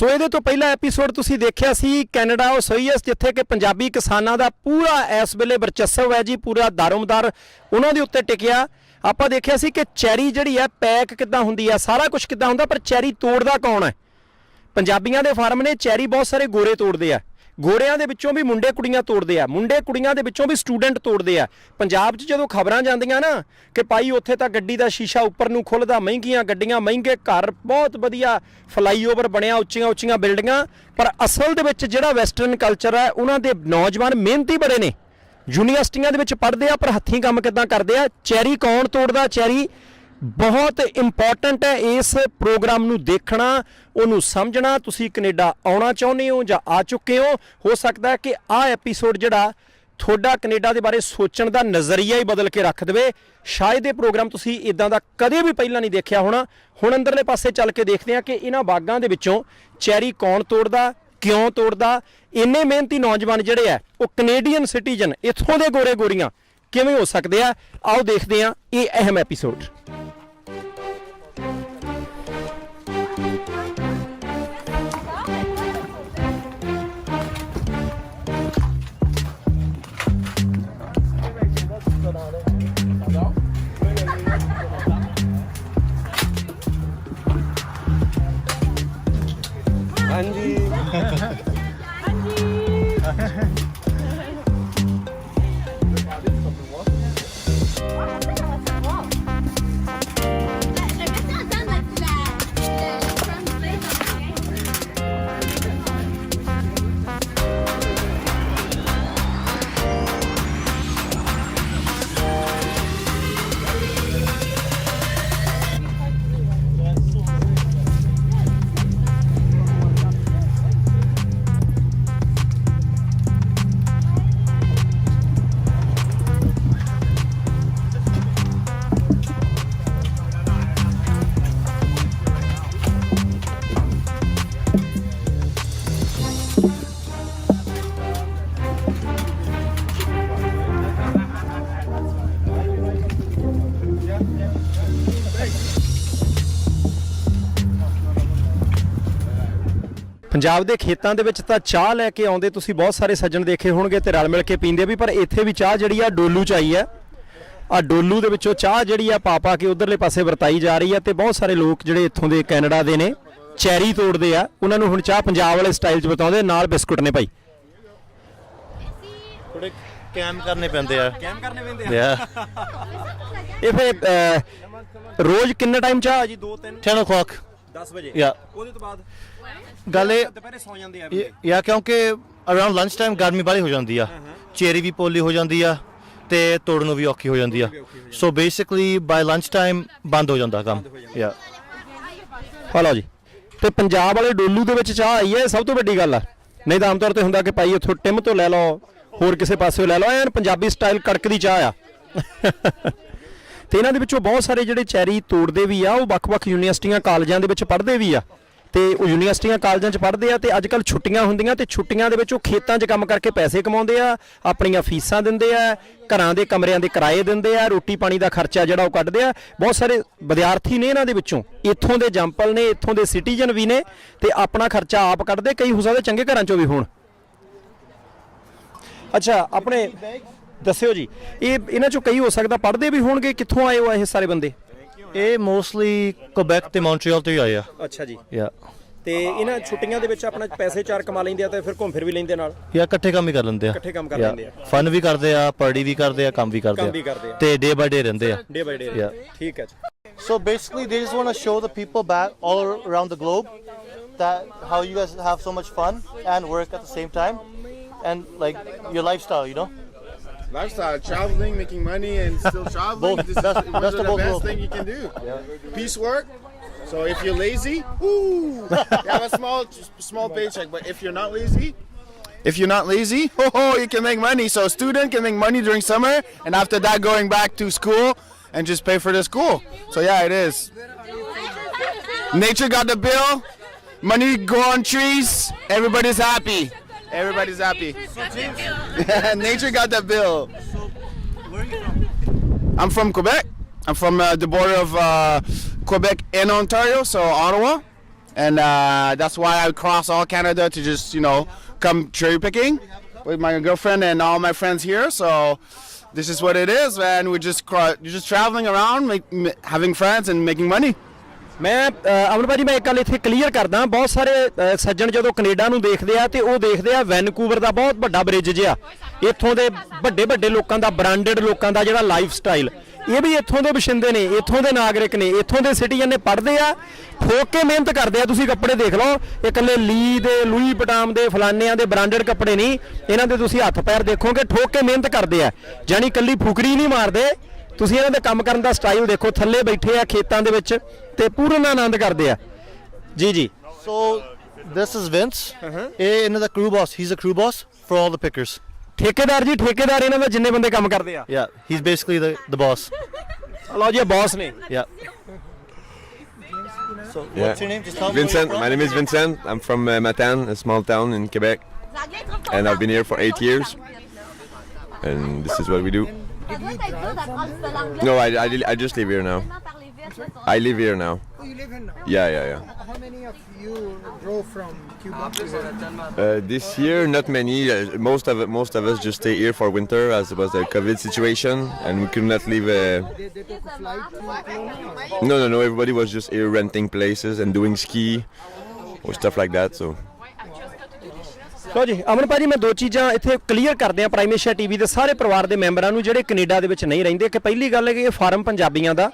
ਸੋ ਇਹਦੇ ਤੋਂ ਪਹਿਲਾ ਐਪੀਸੋਡ ਤੁਸੀਂ ਦੇਖਿਆ ਸੀ ਕੈਨੇਡਾ, ਉਹ ਸਹੀ ਹੈ, ਜਿੱਥੇ ਕਿ ਪੰਜਾਬੀ ਕਿਸਾਨਾਂ ਦਾ ਪੂਰਾ ਇਸ ਵੇਲੇ ਵਰਚਸਵ ਹੈ ਜੀ, ਪੂਰਾ ਦਾਰੋਮਦਾਰ ਉਹਨਾਂ ਦੇ ਉੱਤੇ ਟਿਕਿਆ। ਆਪਾਂ ਦੇਖਿਆ ਸੀ ਕਿ ਚੈਰੀ ਜਿਹੜੀ ਹੈ, ਪੈਕ ਕਿੱਦਾਂ ਹੁੰਦੀ ਹੈ, ਸਾਰਾ ਕੁਝ ਕਿੱਦਾਂ ਹੁੰਦਾ, ਪਰ ਚੈਰੀ ਤੋੜਦਾ ਕੌਣ ਹੈ? ਪੰਜਾਬੀਆਂ ਦੇ ਫਾਰਮ ਨੇ ਚੈਰੀ ਬਹੁਤ ਸਾਰੇ ਗੋਰੇ ਤੋੜਦੇ ਆ। ਗੋਰਿਆਂ ਦੇ ਵਿੱਚੋਂ ਵੀ ਮੁੰਡੇ ਕੁੜੀਆਂ ਤੋੜਦੇ ਆ, ਮੁੰਡੇ ਕੁੜੀਆਂ ਦੇ ਵਿੱਚੋਂ ਵੀ ਸਟੂਡੈਂਟ ਤੋੜਦੇ ਆ। ਪੰਜਾਬ 'ਚ ਜਦੋਂ ਖਬਰਾਂ ਜਾਂਦੀਆਂ ਨਾ ਕਿ ਭਾਈ ਉੱਥੇ ਤਾਂ ਗੱਡੀ ਦਾ ਸ਼ੀਸ਼ਾ ਉੱਪਰ ਨੂੰ ਖੁੱਲਦਾ, ਮਹਿੰਗੀਆਂ ਗੱਡੀਆਂ, ਮਹਿੰਗੇ ਘਰ, ਬਹੁਤ ਵਧੀਆ ਫਲਾਈਓਵਰ ਬਣਿਆ, ਉੱਚੀਆਂ ਉੱਚੀਆਂ ਬਿਲਡਿੰਗਾਂ, ਪਰ ਅਸਲ ਦੇ ਵਿੱਚ ਜਿਹੜਾ ਵੈਸਟਰਨ ਕਲਚਰ ਹੈ, ਉਹਨਾਂ ਦੇ ਨੌਜਵਾਨ ਮਿਹਨਤੀ ਬੜੇ ਨੇ। ਯੂਨੀਵਰਸਿਟੀਆਂ ਦੇ ਵਿੱਚ ਪੜ੍ਹਦੇ ਆ, ਪਰ ਹੱਥੀਂ ਕੰਮ ਕਿੱਦਾਂ ਕਰਦੇ ਆ? ਚੈਰੀ ਕੌਣ ਤੋੜਦਾ? ਚੈਰੀ ਬਹੁਤ ਇੰਪੋਰਟੈਂਟ ਹੈ ਇਸ ਪ੍ਰੋਗਰਾਮ ਨੂੰ ਦੇਖਣਾ, ਉਹਨੂੰ ਸਮਝਣਾ। ਤੁਸੀਂ ਕੈਨੇਡਾ ਆਉਣਾ ਚਾਹੁੰਦੇ ਹੋ ਜਾਂ ਆ ਚੁੱਕੇ ਹੋ ਹੋ ਸਕਦਾ ਹੈ ਕਿ ਆਹ ਐਪੀਸੋਡ ਜਿਹੜਾ ਤੁਹਾਡਾ ਕੈਨੇਡਾ ਦੇ ਬਾਰੇ ਸੋਚਣ ਦਾ ਨਜ਼ਰੀਆ ਹੀ ਬਦਲ ਕੇ ਰੱਖ ਦੇਵੇ। ਸ਼ਾਇਦ ਇਹ ਪ੍ਰੋਗਰਾਮ ਤੁਸੀਂ ਇਦਾਂ ਦਾ ਕਦੇ ਵੀ ਪਹਿਲਾਂ ਨਹੀਂ ਦੇਖਿਆ ਹੋਣਾ। ਹੁਣ ਅੰਦਰਲੇ ਪਾਸੇ ਚੱਲ ਕੇ ਦੇਖਦੇ ਹਾਂ ਕਿ ਇਹਨਾਂ ਬਾਗਾਂ ਦੇ ਵਿੱਚੋਂ ਚੈਰੀ ਕੌਣ ਤੋੜਦਾ, ਕਿਉਂ ਤੋੜਦਾ? ਇੰਨੇ ਮਿਹਨਤੀ ਨੌਜਵਾਨ ਜਿਹੜੇ ਆ ਉਹ ਕੈਨੇਡੀਅਨ ਸਿਟੀਜ਼ਨ ਇੱਥੋਂ ਦੇ ਗੋਰੇ ਗੋਰੀਆਂ ਕਿਵੇਂ ਹੋ ਸਕਦੇ ਆ? ਆਓ ਦੇਖਦੇ ਹਾਂ ਇਹ ਅਹਿਮ ਐਪੀਸੋਡ ਹਾਂਜੀ। ਹਾਂਜੀ। ਪੰਜਾਬ ਦੇ ਖੇਤਾਂ ਦੇ ਵਿੱਚ ਤਾਂ ਚਾਹ ਲੈ ਕੇ ਆਉਂਦੇ ਤੁਸੀਂ ਬਹੁਤ ਸਾਰੇ ਸੱਜਣ ਦੇਖੇ ਹੋਣਗੇ ਤੇ ਰਲ ਮਿਲ ਕੇ ਪੀਂਦੇ ਵੀ ਪਰ ਇੱਥੇ ਵੀ ਚਾਹ ਜਿਹੜੀ ਆ ਡੋਲੂ ਚ ਆਈ ਆ ਆ ਡੋਲੂ ਦੇ ਵਿੱਚੋਂ ਚਾਹ ਜਿਹੜੀ ਆ ਪਾ ਪਾ ਕੇ ਉਧਰਲੇ ਪਾਸੇ ਵਰਤਾਈ ਜਾ ਰਹੀ ਆ ਤੇ ਬਹੁਤ ਸਾਰੇ ਲੋਕ ਜਿਹੜੇ ਇੱਥੋਂ ਦੇ ਕੈਨੇਡਾ ਦੇ ਨੇ ਚੈਰੀ ਤੋੜਦੇ ਆ। ਉਹਨਾਂ ਨੂੰ ਹੁਣ ਚਾਹ ਪੰਜਾਬ ਵਾਲੇ ਸਟਾਈਲ 'ਚ ਬਤਾਉਂਦੇ ਨਾਲ ਬਿਸਕੁਟ ਨੇ ਭਾਈ। ਥੋੜੇ ਕੈਮ ਕਰਨੇ ਪੈਂਦੇ ਆ। ਕੈਮ ਕਰਨੇ ਪੈਂਦੇ ਯਾ। ਇਹ ਫੇ ਰੋਜ਼ ਕਿੰਨੇ ਟਾਈਮ ਚਾਹ ਆ ਜੀ? 2 3 10 o'clock 10 ਵਜੇ। ਯਾ। ਉਹਦੇ ਤੋਂ ਬਾਅਦ? ਗੱਲ ਇਹ ਦੁਪਹਿਰੇ ਸੌ ਜਾਂਦੇ ਆ ਯਾ ਕਿਉਂਕਿ ਅਰਾਊਂਡ ਲੰਚ ਟਾਈਮ ਗਰਮੀ ਬਾਲੀ ਹੋ ਜਾਂਦੀ ਆ। ਚੇਰੀ ਵੀ ਪੋਲੀ ਹੋ ਜਾਂਦੀ ਆ ਤੇ ਤੋੜਨ ਨੂੰ ਵੀ ਔਖੀ ਹੋ ਜਾਂਦੀ ਆ। ਸੋ ਬੇਸਿਕਲੀ ਬਾਈ ਲੰਚ ਟਾਈਮ ਬੰਦ ਹੋ ਜਾਂਦਾ ਕੰਮ। ਯਾ ਹਲੋ ਜੀ। ਤੇ ਪੰਜਾਬ ਵਾਲੇ ਡੋਲੂ ਦੇ ਵਿੱਚ ਚਾਹ ਆਈ ਹੈ ਸਭ ਤੋਂ ਵੱਡੀ ਗੱਲ ਆ। ਨਹੀਂ ਤਾਂ ਆਮ ਤੌਰ ਤੇ ਹੁੰਦਾ ਕਿ ਭਾਈ ਉੱਥੋਂ ਟਿਮ ਤੋਂ ਲੈ ਲਓ ਹੋਰ ਕਿਸੇ ਪਾਸਿਓਂ ਲੈ ਲਓ ਐਨ ਪੰਜਾਬੀ ਸਟਾਈਲ ਕੜਕ ਦੀ ਚਾਹ ਆ। ਤੇ ਇਹਨਾਂ ਦੇ ਵਿੱਚੋਂ ਬਹੁਤ ਸਾਰੇ ਜਿਹੜੇ ਚੈਰੀ ਤੋੜਦੇ ਵੀ ਆ ਉਹ ਵੱਖ-ਵੱਖ ਯੂਨੀਵਰਸਿਟੀਆਂ ਕਾਲਜਾਂ ਦੇ ਵਿੱਚ ਪੜ੍ਹਦੇ ਵੀ ਆ। ਤੇ ਉਹ ਯੂਨੀਵਰਸਿਟੀਆਂ, ਕਾਲਜਾਂ 'ਚ ਪੜ੍ਹਦੇ ਆ ਤੇ ਅੱਜ ਕੱਲ ਛੁੱਟੀਆਂ ਹੁੰਦੀਆਂ ਤੇ ਛੁੱਟੀਆਂ ਦੇ ਵਿੱਚ ਉਹ ਖੇਤਾਂ 'ਚ ਕੰਮ ਕਰਕੇ ਪੈਸੇ ਕਮਾਉਂਦੇ ਆ, ਆਪਣੀਆਂ ਫੀਸਾਂ ਦਿੰਦੇ ਆ, ਘਰਾਂ ਦੇ ਕਮਰਿਆਂ ਦੇ ਕਿਰਾਏ ਦਿੰਦੇ ਆ, ਰੋਟੀ ਪਾਣੀ ਦਾ ਖਰਚਾ ਜਿਹੜਾ ਉਹ ਕੱਢਦੇ ਆ। ਬਹੁਤ ਸਾਰੇ ਵਿਦਿਆਰਥੀ ਨੇ ਇਹਨਾਂ ਦੇ ਵਿੱਚੋਂ, ਇੱਥੋਂ ਦੇ ਜੰਪਲ ਨੇ, ਇੱਥੋਂ ਦੇ ਸਿਟੀਜ਼ਨ ਵੀ ਨੇ ਤੇ ਆਪਣਾ ਖਰਚਾ ਆਪ ਕੱਢਦੇ, ਕਈ ਹੋ ਸਕਦੇ ਚੰਗੇ ਘਰਾਂ 'ਚੋਂ ਵੀ ਹੋਣ। ਅੱਛਾ, ਆਪਣੇ ਦੱਸਿਓ ਜੀ, ਇਹ ਇਹਨਾਂ 'ਚੋਂ ਕਈ ਹੋ ਸਕਦਾ ਪੜ੍ਹਦੇ ਵੀ ਹੋਣਗੇ, ਕਿੱਥੋਂ ਆਏ ਹੋ ਇਹ ਸਾਰੇ ਬੰਦੇ? ਇਹ ਮੋਸਟਲੀ ਕੁਬੈਕ ਤੇ ਮੌਂਟਰੀਅਲ ਤੋਂ ਹੀ ਆਏ ਆ ਅੱਛਾ ਜੀ ਯਾ ਤੇ ਇਹਨਾਂ ਛੁੱਟੀਆਂ ਦੇ ਵਿੱਚ ਆਪਣਾ ਪੈਸੇ ਚਾਰ ਕਮਾ ਲੈਂਦੇ ਆ ਤੇ ਫਿਰ ਘੁੰਮ ਫਿਰ ਵੀ ਲੈਂਦੇ ਨਾਲ ਯਾ ਇਕੱਠੇ ਕੰਮ ਹੀ ਕਰ ਲੈਂਦੇ ਆ ਇਕੱਠੇ ਕੰਮ ਕਰ ਲੈਂਦੇ ਆ। ਫਨ ਵੀ ਕਰਦੇ ਆ ਪਰਟੀ ਵੀ ਕਰਦੇ ਆ ਕੰਮ ਵੀ ਕਰਦੇ ਕੰਮ ਵੀ ਕਰਦੇ ਆ। ਤੇ ਡੇ ਬਾਈ ਡੇ ਰਹਿੰਦੇ ਆ ਡੇ ਬਾਈ ਡੇ Yeah. ਠੀਕ ਹੈ ਜੀ So basically, they just want to show the people back all around the globe that how you guys have so much fun and work at the same time, and like your lifestyle, you know. Lifestyle, traveling, making money, and still traveling. Both. This is Best- one best of of the both best worlds. thing you can do. Peace work. So if you're lazy, ooh, you have a small small paycheck. But if you're not lazy, if you're not lazy, oh, you can make money. So a student can make money during summer, and after that, going back to school and just pay for the school. So yeah, it is. Nature got the bill. Money go on trees. Everybody's happy. Everybody's happy. Nature got the bill. Where are you from? I'm from Quebec. I'm from uh, the border of uh, Quebec and Ontario, so Ottawa. and uh, that's why I cross all Canada to just you know come cherry picking with my girlfriend and all my friends here. So this is what it is, man. We're just cro- you're just traveling around, make, m- having friends and making money. ਮੈਂ ਅ, ਅਮਨ ਭਾਜੀ ਮੈਂ ਇੱਕ ਗੱਲ ਇੱਥੇ clear ਕਰਦਾ ਬਹੁਤ ਸਾਰੇ ਸੱਜਣ ਜਦੋਂ ਕੈਨੇਡਾ ਨੂੰ ਦੇਖਦੇ ਆ ਤੇ ਉਹ ਦੇਖਦੇ ਆ ਵੈਨਕੂਵਰ ਦਾ ਬਹੁਤ ਵੱਡਾ ਬ੍ਰਿਜ ਜਿਹਾ। ਇੱਥੋਂ ਦੇ ਵੱਡੇ ਵੱਡੇ ਲੋਕਾਂ ਦਾ ਬ੍ਰਾਂਡਡ ਲੋਕਾਂ ਦਾ ਜਿਹੜਾ ਲਾਈਫ ਸਟਾਈਲ ਇਹ ਵੀ ਇੱਥੋਂ ਦੇ ਵਸਿੰਦੇ ਨੇ ਇੱਥੋਂ ਦੇ ਨਾਗਰਿਕ ਨੇ ਇੱਥੋਂ ਦੇ ਸਿਟੀਜ਼ਨ ਨੇ ਪੜ੍ਹਦੇ ਆ। ਠੋਕ ਕੇ ਮਿਹਨਤ ਕਰਦੇ ਆ ਤੁਸੀਂ ਕੱਪੜੇ ਦੇਖ ਲਓ। ਇਹ ਇਕੱਲੇ ਲੀ ਦੇ ਲੂਈ ਪਟਾਮ ਦੇ ਫਲਾਨਿਆਂ ਦੇ ਬ੍ਰਾਂਡਡ ਕੱਪੜੇ ਨਹੀਂ। ਇਹਨਾਂ ਦੇ ਤੁਸੀਂ ਹੱਥ ਪੈਰ ਦੇਖੋਗੇ ਠੋਕ ਕੇ ਮਿਹਨਤ ਕਰਦੇ ਆ। ਜਾਨੀ ਇਕੱਲੀ ਫੁਕਰੀ ਨਹੀਂ ਮਾਰਦੇ। ਤੁਸੀਂ ਇਹਨਾਂ ਦੇ ਕੰਮ ਕਰਨ ਦਾ ਸਟਾਈਲ ਦੇਖੋ ਥੱਲੇ ਬੈਠੇ ਆ ਖੇਤਾਂ ਦੇ ਵਿੱਚ ਤੇ ਪੂਰਨ ਆਨੰਦ ਕਰਦੇ ਆ ਜੀ ਜੀ So this is Vince. ਇਹ ਇਹਨਾਂ ਦਾ crew boss. He's a crew boss for all the pickers. ਠੇਕੇਦਾਰ ਜੀ ਠੇਕੇਦਾਰ ਇਹਨਾਂ ਦਾ ਜਿੰਨੇ ਬੰਦੇ ਕੰਮ ਕਰਦੇ ਆ Yeah, he's basically the, the boss. ਲਓ ਜੀ ਬੌਸ ਨੇ Yeah. So Yeah. what's your name? Just tell me. Vincent, my name is Vincent. I'm from uh, Matane, a small town in Quebec, and I've been here for eight years. And this is what we do. No, I, I, I just live here now. I live here now. Oh, you live here now? Yeah, yeah, yeah. How many of you drove from Cuba to? Uh, this year, not many. Uh, most of most of us just stay here for winter, as it was the COVID situation, and we could not leave. Uh, They, they took a flight to Kelowna? no, no, no. Everybody was just here renting places and doing ski or stuff like that. So. ਲਓ ਜੀ, ਅਮਨ ਭਾਜੀ, ਮੈਂ ਦੋ ਚੀਜ਼ਾਂ ਇੱਥੇ clear ਕਰਦੇ ਆ ਪ੍ਰਾਈਮੇਸ਼ੀਆ TV ਦੇ ਸਾਰੇ ਪਰਿਵਾਰ ਦੇ ਮੈਂਬਰਾਂ ਨੂੰ ਜਿਹੜੇ ਕੈਨੇਡਾ ਦੇ ਵਿੱਚ ਨਹੀਂ ਰਹਿੰਦੇ, ਕਿ ਪਹਿਲੀ ਗੱਲ ਹੈ ਕਿ ਇਹ ਫਾਰਮ ਪੰਜਾਬੀਆਂ ਦਾ।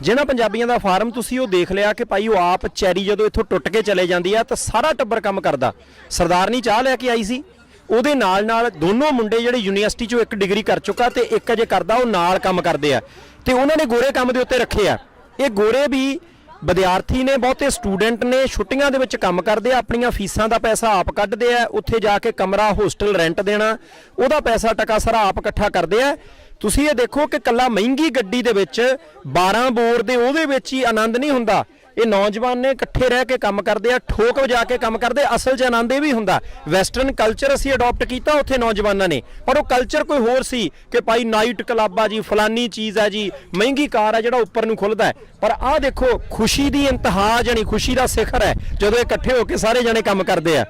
ਜਿਹਨਾਂ ਪੰਜਾਬੀਆਂ ਦਾ ਫਾਰਮ ਤੁਸੀਂ ਉਹ ਦੇਖ ਲਿਆ ਕਿ ਭਾਈ ਉਹ ਆਪ ਚੈਰੀ ਜਦੋਂ ਇੱਥੋਂ ਟੁੱਟ ਕੇ ਚਲੇ ਜਾਂਦੀ ਆ ਤਾਂ ਸਾਰਾ ਟੱਬਰ ਕੰਮ ਕਰਦਾ। ਸਰਦਾਰਨੀ ਚਾਹ ਲੈ ਕੇ ਆਈ ਸੀ। ਉਹਦੇ ਨਾਲ ਨਾਲ ਦੋਨੋਂ ਮੁੰਡੇ ਜਿਹੜੇ ਯੂਨੀਵਰਸਿਟੀ ਚੋਂ ਇੱਕ ਡਿਗਰੀ ਕਰ ਚੁੱਕਾ ਤੇ ਇੱਕ ਅਜੇ ਕਰਦਾ, ਉਹ ਨਾਲ ਕੰਮ ਕਰਦੇ ਆ। ਤੇ ਉਹਨਾਂ ਨੇ ਗੋਰੇ ਕੰਮ ਦੇ ਉੱਤੇ ਰੱਖੇ ਆ। ਇਹ ਗੋਰੇ ਵੀ ਵਿਦਿਆਰਥੀ ਨੇ ਬਹੁਤੇ ਸਟੂਡੈਂਟ ਨੇ ਛੁੱਟੀਆਂ ਦੇ ਵਿੱਚ ਕੰਮ ਕਰਦੇ ਆ, ਆਪਣੀਆਂ ਫੀਸਾਂ ਦਾ ਪੈਸਾ ਆਪ ਕੱਢਦੇ ਆ, ਉੱਥੇ ਜਾ ਕੇ ਕਮਰਾ, ਹੋਸਟਲ ਰੈਂਟ ਦੇਣਾ, ਉਹਦਾ ਪੈਸਾ ਟਕਾ ਸਾਰਾ ਆਪ ਇਕੱਠਾ ਕਰਦੇ ਆ। ਤੁਸੀਂ ਇਹ ਦੇਖੋ ਕਿ ਕੱਲਾ ਮਹਿੰਗੀ ਗੱਡੀ ਦੇ ਵਿੱਚ 12 ਬੋਰ ਦੇ ਉਹਦੇ ਵਿੱਚ ਹੀ ਆਨੰਦ ਨਹੀਂ ਹੁੰਦਾ। ਇਹ ਨੌਜਵਾਨ ਨੇ ਇਕੱਠੇ ਰਹਿ ਕੇ ਕੰਮ ਕਰਦੇ ਆ ਠੋਕ ਵਜਾ ਕੇ ਕੰਮ ਕਰਦੇ ਅਸਲ 'ਚ ਆਨੰਦ ਇਹ ਵੀ ਹੁੰਦਾ। ਵੈਸਟਰਨ ਕਲਚਰ ਅਸੀਂ ਅਡਾਪਟ ਕੀਤਾ ਉੱਥੇ ਨੌਜਵਾਨਾਂ ਨੇ। ਪਰ ਉਹ ਕਲਚਰ ਕੋਈ ਹੋਰ ਸੀ ਕਿ ਭਾਈ ਨਾਈਟ ਕਲੱਬ ਆ ਜੀ ਫਲਾਨੀ ਚੀਜ਼ ਆ ਜੀ ਮਹਿੰਗੀ ਕਾਰ ਆ ਜਿਹੜਾ ਉੱਪਰ ਨੂੰ ਖੁੱਲਦਾ ਹੈ। ਪਰ ਆਹ ਦੇਖੋ ਖੁਸ਼ੀ ਦੀ ਇੰਤਹਾ ਜਾਨੀ ਖੁਸ਼ੀ ਦਾ ਸਿਖਰ ਹੈ ਜਦੋਂ ਇਹ ਇਕੱਠੇ ਹੋ ਕੇ ਸਾਰੇ ਜਣੇ ਕੰਮ ਕਰਦੇ ਆ।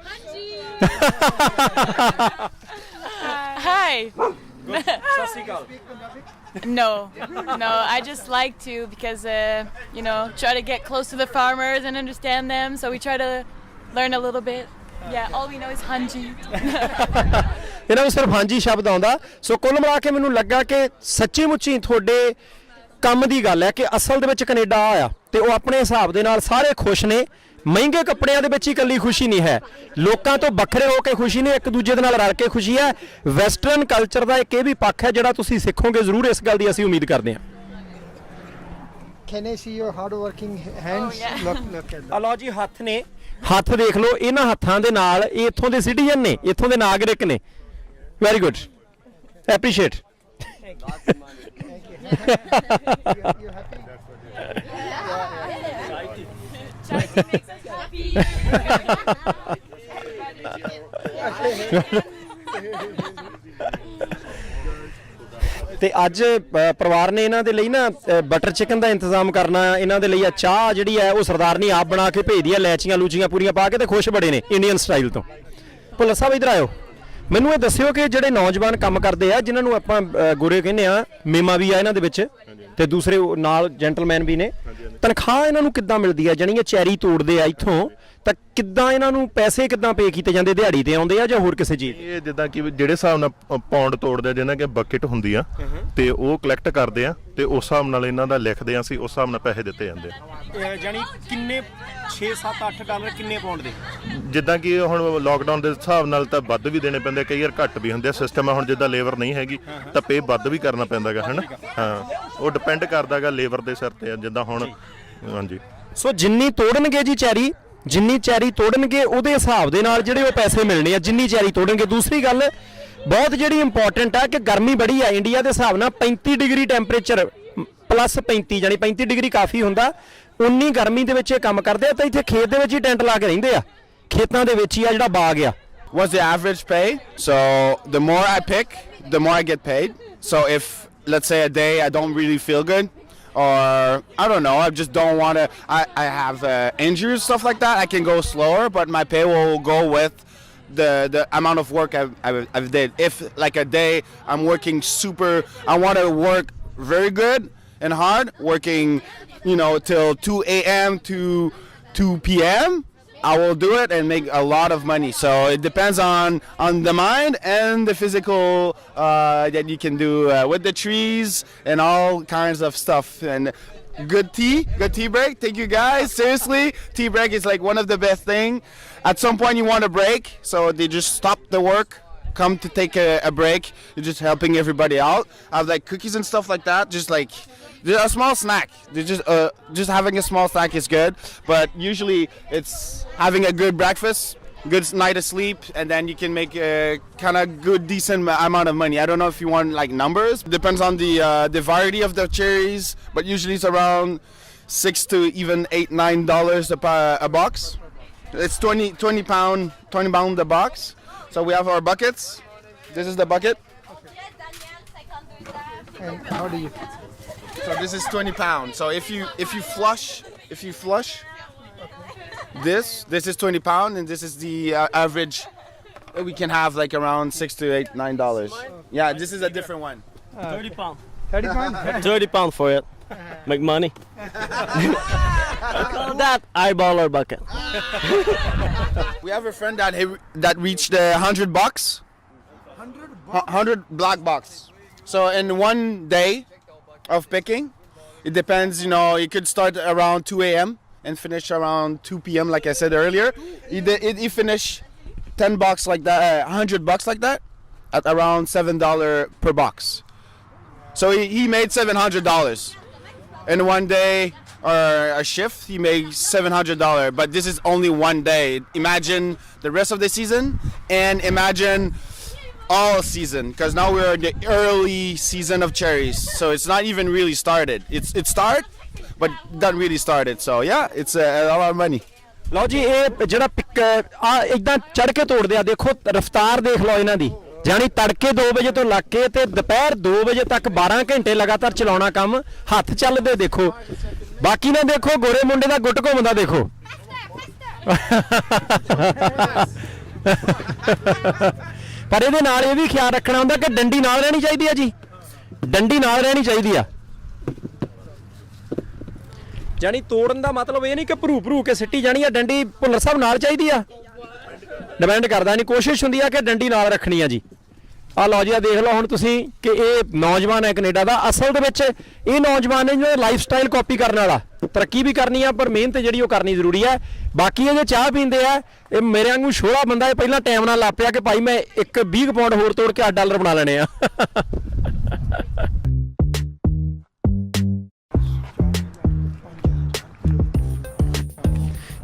Hi. No, no. I just like to because uh, you know try to get close to the farmers and understand them. So we try to learn a little bit. Yeah, all we know is Hanji. ਇਹਨਾਂ ਨੂੰ ਸਿਰਫ ਹਾਂਜੀ ਸ਼ਬਦ ਆਉਂਦਾ ਸੋ ਕੁੱਲ ਮਿਲਾ ਕੇ ਮੈਨੂੰ ਲੱਗਾ ਕਿ ਸੱਚੀ ਮੁੱਚੀ ਤੁਹਾਡੇ ਕੰਮ ਦੀ ਗੱਲ ਹੈ ਕਿ ਅਸਲ ਦੇ ਵਿੱਚ ਕੈਨੇਡਾ ਆਇਆ ਤੇ ਉਹ ਆਪਣੇ ਹਿਸਾਬ ਦੇ ਨਾਲ ਸਾਰੇ ਖੁਸ਼ ਨੇ ਮਹਿੰਗੇ ਕੱਪੜਿਆਂ ਦੇ ਵਿੱਚ ਹੀ ਇਕੱਲੀ ਖੁਸ਼ੀ ਨਹੀਂ ਹੈ। ਲੋਕਾਂ ਤੋਂ ਵੱਖਰੇ ਹੋ ਕੇ ਖੁਸ਼ੀ ਨਹੀਂ ਇੱਕ ਦੂਜੇ ਦੇ ਨਾਲ ਰਲ ਕੇ ਖੁਸ਼ੀ ਹੈ। ਵੈਸਟਰਨ ਕਲਚਰ ਦਾ ਇੱਕ ਇਹ ਵੀ ਪੱਖ ਹੈ ਜਿਹੜਾ ਤੁਸੀਂ ਸਿੱਖੋਗੇ ਜ਼ਰੂਰ ਇਸ ਗੱਲ ਦੀ ਅਸੀਂ ਉਮੀਦ ਕਰਦੇ ਹਾਂ। Can I see your hard-working hands? yeah. Look, look at that. ਆ ਲਓ ਜੀ ਹੱਥ ਨੇ। ਹੱਥ ਦੇਖ ਲਓ ਇਹਨਾਂ ਹੱਥਾਂ ਦੇ ਨਾਲ ਇਹ ਇੱਥੋਂ ਦੇ ਸਿਟੀਜ਼ਨ ਨੇ ਇੱਥੋਂ ਦੇ ਨਾਗਰਿਕ ਨੇ। Very good appreciate You, you. Happy? Makes us happy. ਤੇ ਅੱਜ ਅ, ਪਰਿਵਾਰ ਨੇ ਇਹਨਾਂ ਦੇ ਲਈ ਨਾ ਬਟਰ ਚਿਕਨ ਦਾ ਇੰਤਜ਼ਾਮ ਕਰਨਾ ਇਹਨਾਂ ਦੇ ਲਈ ਆ ਚਾਹ ਜਿਹੜੀ ਹੈ ਉਹ ਸਰਦਾਰਨੀ ਆਪ ਬਣਾ ਕੇ ਭੇਜਦੀ ਹੈ ਲੈਚੀਆਂ ਲੂਚੀਆਂ ਪੂਰੀਆਂ ਪਾ ਕੇ ਤੇ ਖੁਸ਼ ਬੜੇ ਨੇ ਇੰਡੀਅਨ ਸਟਾਈਲ ਤੋਂ ਭੁੱਲਰ ਸਾਹਿਬ ਇਧਰ ਆਇਓ ਮੈਨੂੰ ਇਹ ਦੱਸਿਓ ਕਿ ਜਿਹੜੇ ਨੌਜਵਾਨ ਕੰਮ ਕਰਦੇ ਆ ਜਿਨ੍ਹਾਂ ਨੂੰ ਆਪਾਂ ਅ, ਗੋਰੇ ਕਹਿੰਦੇ ਆ ਮੇਮਾ ਵੀ ਆ ਇਹਨਾਂ ਦੇ ਵਿੱਚ ਤੇ ਦੂਸਰੇ ਉਹ ਨਾਲ ਜੈਂਟਲਮੈਨ ਵੀ ਨੇ। ਤਨਖਾਹ ਇਹਨਾਂ ਨੂੰ ਕਿੱਦਾਂ ਮਿਲਦੀ ਜਾਣੀ ਇਹ ਚੈਰੀ ਤੋੜਦੇ ਆ ਇੱਥੋਂ ਤਾਂ ਕਿੱਦਾਂ ਇਹਨਾਂ ਨੂੰ ਪੈਸੇ ਕਿੱਦਾਂ ਪੇ ਕੀਤੇ ਜਾਂਦੇ ਦਿਹਾੜੀ ਤੇ ਆਉਂਦੇ ਆ ਜਾਂ ਹੋਰ ਕਿਸੇ ਚੀਜ਼ ਇਹ ਜਿੱਦਾਂ ਕਿ ਜਿਹੜੇ ਹਿਸਾਬ ਨਾਲ ਪੌਂਡ ਤੋੜਦੇ ਆ ਜਿਹਨਾਂ ਕਿ ਬਕਟ ਹੁੰਦੀ ਆ ਤੇ ਉਹ ਕਲੈਕਟ ਕਰਦੇ ਆ ਤੇ ਉਸ ਹਿਸਾਬ ਨਾਲ ਇਹਨਾਂ ਦਾ ਲਿਖਦੇ ਆ ਅਸੀਂ ਉਸ ਹਿਸਾਬ ਨਾਲ ਪੈਸੇ ਦਿੱਤੇ ਜਾਂਦੇ ਆ। ਜਾਨੀ ਕਿੰਨੇ 6 7 8 ਡਾਲਰ ਕਿੰਨੇ ਪਾਉਂਡ ਦੇ? ਜਿੱਦਾਂ ਕਿ ਹੁਣ ਲੋਕਡਾਊਨ ਦੇ ਹਿਸਾਬ ਨਾਲ ਤਾਂ ਵੱਧ ਵੀ ਦੇਣੇ ਪੈਂਦੇ ਕਈ ਵਾਰ ਘੱਟ ਵੀ ਹੁੰਦੇ ਆ ਸਿਸਟਮ ਆ ਹੁਣ ਜਿੱਦਾਂ ਲੇਬਰ ਨਹੀਂ ਹੈਗੀ ਤਾਂ ਪੇ ਵੱਧ ਵੀ ਕਰਨਾ ਪੈਂਦਾਗਾ ਹਨਾ? ਹਾਂ ਉਹ ਡਿਪੈਂਡ ਕਰਦਾਗਾ ਲੇਬਰ ਦੇ ਸਿਰ ਤੇ ਜਿੱਦਾਂ ਹੁਣ ਹਾਂਜੀ। ਸੋ ਜਿੰਨੀ ਤੋੜਨਗੇ ਜੀ ਚੈਰੀ ਜਿੰਨੀ ਚੈਰੀ ਤੋੜਨਗੇ ਉਹਦੇ ਹਿਸਾਬ ਦੇ ਨਾਲ ਜਿਹੜੇ ਉਹ ਪੈਸੇ ਮਿਲਣੇ ਆ ਜਿੰਨੀ ਚੈਰੀ ਤੋੜਨਗੇ ਦੂਸਰੀ ਗੱਲ ਬਹੁਤ ਜਿਹੜੀ ਇੰਪੋਰਟੈਂਟ ਆ ਕਿ ਗਰਮੀ ਬੜੀ ਆ ਇੰਡੀਆ ਦੇ ਹਿਸਾਬ ਨਾਲ 35 ਡਿਗਰੀ ਟੈਂਪਰੇਚਰ ਪਲੱਸ 35 ਜਾਨੀ 35 ਡਿਗਰੀ ਕਾਫੀ ਹੁੰਦਾ ਉਨੀ ਗਰਮੀ ਦੇ ਵਿੱਚ ਇਹ ਕੰਮ ਕਰਦੇ ਆ ਤਾਂ ਇੱਥੇ ਖੇਤ ਦੇ ਵਿੱਚ ਹੀ ਟੈਂਟ ਲਾ ਕੇ ਰਹਿੰਦੇ ਆ ਖੇਤਾਂ ਦੇ ਵਿੱਚ ਹੀ ਆ ਜਿਹੜਾ ਬਾਗ ਆ What's the average pay? So the more I pick, the more I get paid. So if let's say a day I don't really feel good, or I don't know. I just don't want to. I I have uh, injuries stuff like that. I can go slower, but my pay will go with the the amount of work I've, I've, I've did. If like a day I'm working super, I want to work very good and hard, working, you know, till 2 a.m. to 2 p.m. I will do it and make a lot of money. So it depends on on the mind and the physical uh, that you can do uh, with the trees and all kinds of stuff. And good tea, good tea break. Thank you guys. Seriously, tea break is like one of the best thing. At some point you want a break, so they just stop the work. Come to take a, a break. You're just helping everybody out. I have like cookies and stuff like that. Just like a small snack. They're just uh, just having a small snack is good, but usually it's having a good breakfast, good night of sleep, and then you can make a kind of good, decent amount of money. I don't know if you want like numbers. Depends on the uh, the variety of the cherries, but usually it's around six to even eight, nine dollars a, a box. It's 20, 20 pound, 20 pound a box. So we have our buckets. This is the bucket. And how do you? So this is 20 pounds. So if you if you flush if you flush this this is 20 pound and this is the uh, average we can have like around six to eight nine dollars. Yeah, this is a different one. 30 pound. 30 pound? 30 pound for it. Make money. Call that eyeballer bucket. We have a friend that he, that reached the hundred bucks. Hundred black bucks. So in one day of picking, it depends. You know, you could start around 2 a.m. and finish around 2 p.m. Like I said earlier. He did, he, he finished 10 bucks like that, uh, 100 bucks like that, at around seven dollar per box. So he, he made seven hundred dollars in one day or a shift. He made seven hundred dollars, but this is only one day. Imagine the rest of the season, and imagine all season because now we're in the early season of cherries, so it's not even really started. It's it start, but not really started. So yeah, it's a, a lot of money. ਲਓ ਜੀ ਇਹ ਜਿਹੜਾ pick ਆ ਇਦਾਂ ਚੜ ਕੇ ਤੋੜਦੇ ਆ ਦੇਖੋ ਰਫਤਾਰ ਦੇਖ ਲਓ ਇਹਨਾਂ ਦੀ ਜਾਨੀ ਤੜਕੇ 2 ਵਜੇ ਤੋਂ ਲੱਗ ਕੇ ਤੇ ਦੁਪਹਿਰ 2 ਵਜੇ ਤੱਕ 12 ਘੰਟੇ ਲਗਾਤਾਰ ਚਲਾਉਣਾ ਕੰਮ ਹੱਥ ਚੱਲਦੇ ਦੇਖੋ। ਬਾਕੀ ਨਾ ਦੇਖੋ, ਗੋਰੇ ਮੁੰਡੇ ਦਾ ਗੁੱਟ ਘੁੰਮਦਾ ਦੇਖੋ। ਪਰ ਇਹਦੇ ਨਾਲ ਇਹ ਵੀ ਖਿਆਲ ਰੱਖਣਾ ਹੁੰਦਾ ਕਿ ਡੰਡੀ ਨਾਲ ਰਹਿਣੀ ਚਾਹੀਦੀ ਆ ਜੀ। ਡੰਡੀ ਨਾਲ ਰਹਿਣੀ ਚਾਹੀਦੀ ਆ। ਜਾਨੀ ਤੋੜਨ ਦਾ ਮਤਲਬ ਇਹ ਨਹੀਂ ਕਿ ਭਰੂ ਭਰੂ ਕੇ ਸਿੱਟੀ ਜਾਣੀ ਆ, ਡੰਡੀ ਭੁੱਲਰ ਸਾਹਿਬ ਨਾਲ ਚਾਹੀਦੀ ਆ। ਡਿਪੈਂਡ ਕਰਦਾ ਨਹੀਂ ਕੋਸ਼ਿਸ਼ ਹੁੰਦੀ ਆ ਕਿ ਡੰਡੀ ਨਾਲ ਰੱਖਣੀ ਆ ਜੀ। ਆ ਲਓ ਜੀ ਆ ਦੇਖ ਲਓ ਹੁਣ ਤੁਸੀਂ ਕਿ ਇਹ ਨੌਜਵਾਨ ਹੈ ਕੈਨੇਡਾ ਦਾ। ਅਸਲ ਦੇ ਵਿੱਚ ਇਹ ਨੌਜਵਾਨ ਨੇ ਜਿਹੜਾ ਲਾਈਫ ਸਟਾਈਲ ਕਾਪੀ ਕਰਨ ਵਾਲਾ। ਤਰੱਕੀ ਵੀ ਕਰਨੀ ਆ, ਪਰ ਮਿਹਨਤ ਜਿਹੜੀ ਉਹ ਕਰਨੀ ਜ਼ਰੂਰੀ ਹੈ ਬਾਕੀ ਇਹ ਜੇ ਚਾਹ ਪੀਂਦੇ ਆ, ਇਹ ਮੇਰੇ ਵਾਂਗੂ ਛੋਲਾ ਬੰਦਾ ਇਹ ਪਹਿਲਾਂ ਟਾਈਮ ਨਾਲ ਲਾਪਿਆ ਕਿ ਭਾਈ ਮੈਂ ਇੱਕ 20 ਕੁ ਪਾਉਂਡ ਹੋਰ ਤੋੜ ਕੇ 8 ਡਾਲਰ ਬਣਾ ਲੈਣੇ ਆ।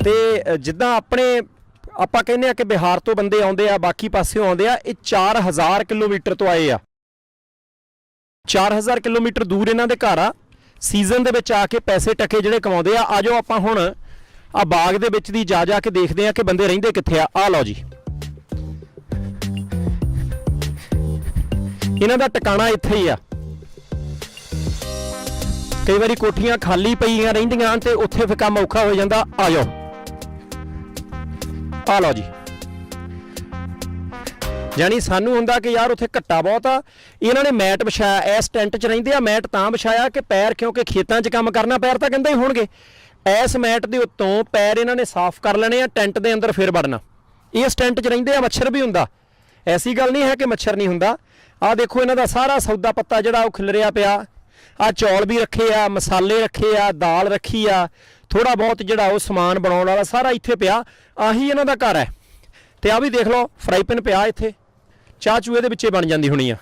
ਤੇ ਜਿੱਦਾਂ ਆਪਣੇ ਆਪਾਂ ਕਹਿੰਦੇ ਆ ਕਿ ਬਿਹਾਰ ਤੋਂ ਬੰਦੇ ਆਉਂਦੇ ਆ, ਬਾਕੀ ਪਾਸਿਓਂ ਆਉਂਦੇ ਆ, ਇਹ 4000 ਕਿਲੋਮੀਟਰ ਤੋਂ ਆਏ ਆ। 4000 ਕਿਲੋਮੀਟਰ ਦੂਰ ਇਹਨਾਂ ਦੇ ਘਰ ਆ। ਸੀਜ਼ਨ ਦੇ ਵਿੱਚ ਆ ਕੇ ਪੈਸੇ ਟਕੇ ਜਿਹੜੇ ਕਮਾਉਂਦੇ ਆ। ਆਜੋ ਆਪਾਂ ਹੁਣ ਆ ਬਾਗ ਦੇ ਵਿੱਚ ਦੀ ਜਾ ਜਾ ਕੇ ਦੇਖਦੇ ਆ ਕਿ ਬੰਦੇ ਰਹਿੰਦੇ ਕਿੱਥੇ ਆ। ਆ ਲਓ ਜੀ। ਇਹਨਾਂ ਦਾ ਟਿਕਾਣਾ ਇੱਥੇ ਹੀ ਆ। ਕਈ ਵਾਰੀ ਕੋਠੀਆਂ ਖਾਲੀ ਪਈਆਂ ਰਹਿੰਦੀਆਂ ਤੇ ਉੱਥੇ ਫਿਰ ਕੰਮ ਔਖਾ ਹੋ ਜਾਂਦਾ। ਆ ਜਾਓ ਆ ਲਓ ਜੀ। ਯਾਨੀ ਸਾਨੂੰ ਹੁੰਦਾ ਕਿ ਯਾਰ ਉੱਥੇ ਘੱਟਾ ਬਹੁਤ ਆ। ਇਹਨਾਂ ਨੇ ਮੈਟ ਵਿਛਾਇਆ, ਇਸ ਟੈਂਟ 'ਚ ਰਹਿੰਦੇ ਆ, ਮੈਟ ਤਾਂ ਵਿਛਾਇਆ ਕਿ ਪੈਰ ਕਿਉਂਕਿ ਖੇਤਾਂ 'ਚ ਕੰਮ ਕਰਨਾ, ਪੈਰ ਤਾਂ ਕਹਿੰਦੇ ਹੀ ਹੋਣਗੇ। ਇਸ ਮੈਟ ਦੇ ਉੱਤੋਂ ਪੈਰ ਇਹਨਾਂ ਨੇ ਸਾਫ਼ ਕਰ ਲੈਣੇ ਆ, ਟੈਂਟ ਦੇ ਅੰਦਰ ਫਿਰ ਵੜਨਾ। ਇਸ ਟੈਂਟ 'ਚ ਰਹਿੰਦੇ ਆ, ਮੱਛਰ ਵੀ ਹੁੰਦਾ। ਐਸੀ ਗੱਲ ਨਹੀਂ ਹੈ ਕਿ ਮੱਛਰ ਨਹੀਂ ਹੁੰਦਾ। ਆ ਦੇਖੋ ਇਹਨਾਂ ਦਾ ਸਾਰਾ ਸੌਦਾ ਪੱਤਾ ਜਿਹੜਾ ਉਹ ਖਿਲਰਿਆ ਪਿਆ। ਆ ਚੌਲ ਵੀ ਰੱਖੇ ਆ, ਮਸਾਲੇ ਰੱਖੇ ਆ, ਦਾਲ ਰੱਖੀ ਆ। ਥੋੜਾ ਬਹੁਤ ਜਿਹੜਾ ਉਹ ਸਮਾਨ ਬਣਾਉਣ ਵਾਲਾ ਸਾਰਾ ਇੱਥੇ ਪਿਆ, ਆਹੀ ਇਹਨਾਂ ਦਾ ਘਰ ਹੈ। ਤੇ ਆ ਵੀ ਦੇਖ ਲਓ ਫਰਾਈ ਪੈਨ ਪਿਆ ਇੱਥੇ, ਚਾਹ ਚੂਹੇ ਦੇ ਵਿੱਚੇ ਬਣ ਜਾਂਦੀ ਹੋਣੀ ਆ।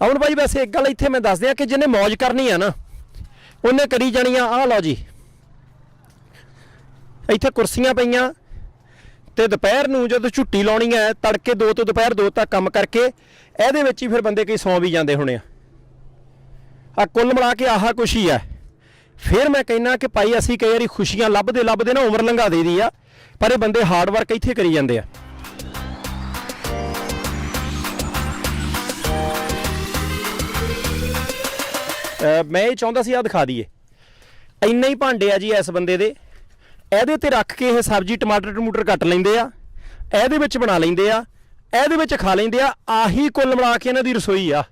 ਅਮਨ ਭਾਈ, ਵੈਸੇ ਇੱਕ ਗੱਲ ਇੱਥੇ ਮੈਂ ਦੱਸ ਦਿਆਂ ਕਿ ਜਿਹਨੇ ਮौज ਕਰਨੀ ਆ ਨਾ, ਉਹਨੇ ਕਰੀ ਜਾਣੀ ਆ, ਆਹ ਲਓ ਜੀ। ਇੱਥੇ ਕੁਰਸੀਆਂ ਪਈਆਂ ਤੇ ਦੁਪਹਿਰ ਨੂੰ ਜਦੋਂ ਝੁੱਟੀ ਲਾਉਣੀ ਹੈ ਤੜਕੇ 2 ਤੋਂ ਦੁਪਹਿਰ 2 ਤੱਕ ਕੰਮ ਕਰਕੇ, ਇਹਦੇ ਵਿੱਚ ਹੀ ਫਿਰ ਬੰਦੇ ਕਈ ਸੌਂ ਵੀ ਜਾਂਦੇ ਹੋਣੇ ਆ। ਆ ਕੁੱਲ ਮਿਲਾ ਕੇ ਆਹ ਕੁਛ ਹੀ ਹੈ ਫਿਰ ਮੈਂ ਕਹਿੰਨਾ ਕਿ ਭਾਈ ਅਸੀਂ ਕਈ ਵਾਰੀ ਖੁਸ਼ੀਆਂ ਲੱਭਦੇ ਲੱਭਦੇ ਨਾ ਉਮਰ ਲੰਘਾ ਦੇਦੀ ਆ, ਪਰ ਇਹ ਬੰਦੇ ਹਾਰਡ ਵਰਕ ਇੱਥੇ ਕਰੀ ਜਾਂਦੇ ਆ। ਮੈਂ ਇਹ ਚਾਹੁੰਦਾ ਸੀ ਆ ਦਿਖਾ ਦਈਏ। ਇੰਨੇ ਹੀ ਭਾਂਡੇ ਆ ਜੀ ਇਸ ਬੰਦੇ ਦੇ। ਇਹਦੇ ਤੇ ਰੱਖ ਕੇ ਇਹ ਸਬਜ਼ੀ ਟਮਾਟਰ ਟਮੂਟਰ ਕੱਟ ਲੈਂਦੇ ਆ, ਇਹਦੇ ਵਿੱਚ ਬਣਾ ਲੈਂਦੇ ਆ, ਇਹਦੇ ਵਿੱਚ ਖਾ ਲੈਂਦੇ ਆ, ਆਹੀ ਕੁੱਲ ਮਿਲਾ ਕੇ ਇਹਨਾਂ ਦੀ ਰਸੋਈ ਆ।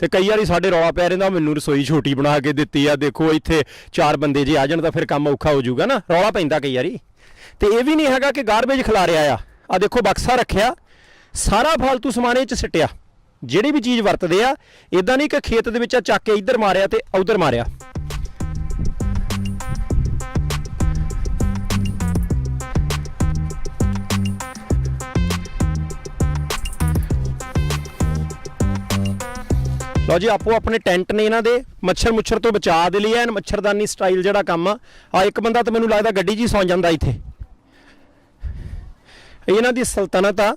ਤੇ ਕਈ ਵਾਰੀ ਸਾਡੇ ਰੌਲਾ ਪੈ ਰਹਿੰਦਾ ਮੈਨੂੰ ਰਸੋਈ ਛੋਟੀ ਬਣਾ ਕੇ ਦਿੱਤੀ ਆ, ਦੇਖੋ ਇੱਥੇ ਚਾਰ ਬੰਦੇ ਜੇ ਆ ਜਾਣ ਤਾਂ ਫਿਰ ਕੰਮ ਔਖਾ ਹੋ ਜਾਊਗਾ ਨਾ, ਰੌਲਾ ਪੈਂਦਾ ਕਈ ਵਾਰੀ। ਤੇ ਇਹ ਵੀ ਨਹੀਂ ਹੈਗਾ ਕਿ ਗਾਰਬੇਜ ਖਿਲਾਰਿਆ ਰਿਹਾ ਆ। ਆ ਦੇਖੋ ਬਕਸਾ ਰੱਖਿਆ, ਸਾਰਾ ਫालतू ਸਮਾਨ ਇਹ ਚ ਸਿੱਟਿਆ। ਜਿਹੜੀ ਵੀ ਚੀਜ਼ ਵਰਤਦੇ ਆ ਇਦਾਂ ਨਹੀਂ ਕਿ ਖੇਤ ਦੇ ਵਿੱਚ ਆ ਚੱਕ ਕੇ ਇੱਧਰ ਮਾਰਿਆ ਤੇ ਉਧਰ ਮਾਰਿਆ। ਲਓ ਜੀ, ਆਪੋ ਆਪਣੇ ਟੈਂਟ ਨੇ ਇਹਨਾਂ ਦੇ ਮੱਛਰ ਮੁੱਛਰ ਤੋਂ ਬਚਾ ਦੇ ਲਈ ਐਨ ਮੱਛਰਦਾਨੀ ਸਟਾਈਲ ਜਿਹੜਾ ਕੰਮ ਆ। ਆ ਇੱਕ ਬੰਦਾ ਤਾਂ ਮੈਨੂੰ ਲੱਗਦਾ ਗੱਡੀ 'ਚ ਹੀ ਸੌਂ ਜਾਂਦਾ ਇੱਥੇ। ਇਹਨਾਂ ਦੀ ਸਲਤਨਤ ਆ।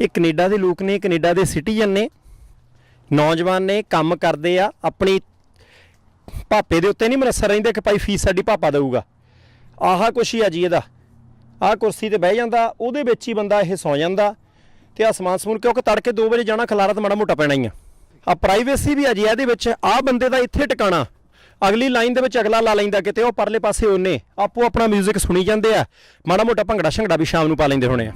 ਇਹ ਕੈਨੇਡਾ ਦੇ ਲੋਕ ਨੇ, ਕੈਨੇਡਾ ਦੇ ਸਿਟੀਜ਼ਨ ਨੇ। ਨੌਜਵਾਨ ਨੇ, ਕੰਮ ਕਰਦੇ ਆ, ਆਪਣੀ ਭਾਪੇ ਦੇ ਉੱਤੇ ਨਹੀਂ ਮਨਸਰ ਰਹਿੰਦੇ ਕਿ ਭਾਈ ਫੀਸ ਸਾਡੀ ਭਾਪਾ ਦੇਊਗਾ। ਆਹਾ ਕੁਛ ਹੀ ਆ ਜੀ ਇਹਦਾ। ਆਹ ਕੁਰਸੀ ਤੇ ਬਹਿ ਜਾਂਦਾ, ਉਹਦੇ ਵਿੱਚ ਹੀ ਬੰਦਾ ਇਹ ਸੌਂ ਜਾਂਦਾ। ਤੇ ਸਮਾਨ ਸਮੂਨ ਕਿਉਂਕਿ ਤੜਕੇ 2 ਵਜੇ ਜਾਣਾ, ਖਲਾਰਾ ਤਾਂ ਮਾੜਾ ਮੋਟਾ ਪੈਣਾ ਹੀ ਆ। ਆ ਪ੍ਰਾਈਵੇਸੀ ਵੀ ਆ ਜੀ, ਇਹਦੇ ਵਿੱਚ ਆ ਬੰਦੇ ਦਾ ਇੱਥੇ ਟਿਕਾਣਾ। ਅਗਲੀ ਲਾਈਨ ਦੇ ਵਿੱਚ ਅਗਲਾ ਲਾ ਲੈਂਦਾ ਕਿਤੇ, ਉਹ ਪਰਲੇ ਪਾਸੇ ਉਹਨੇ ਆਪੋ ਆਪਣਾ 뮤직 ਸੁਣੀ ਜਾਂਦੇ ਆ। ਮਾੜਾ ਮੋਟਾ ਭੰਗੜਾ ਸ਼ੰਗੜਾ ਵੀ ਸ਼ਾਮ ਨੂੰ ਪਾ ਲੈਂਦੇ ਹੋਣੇ ਆ।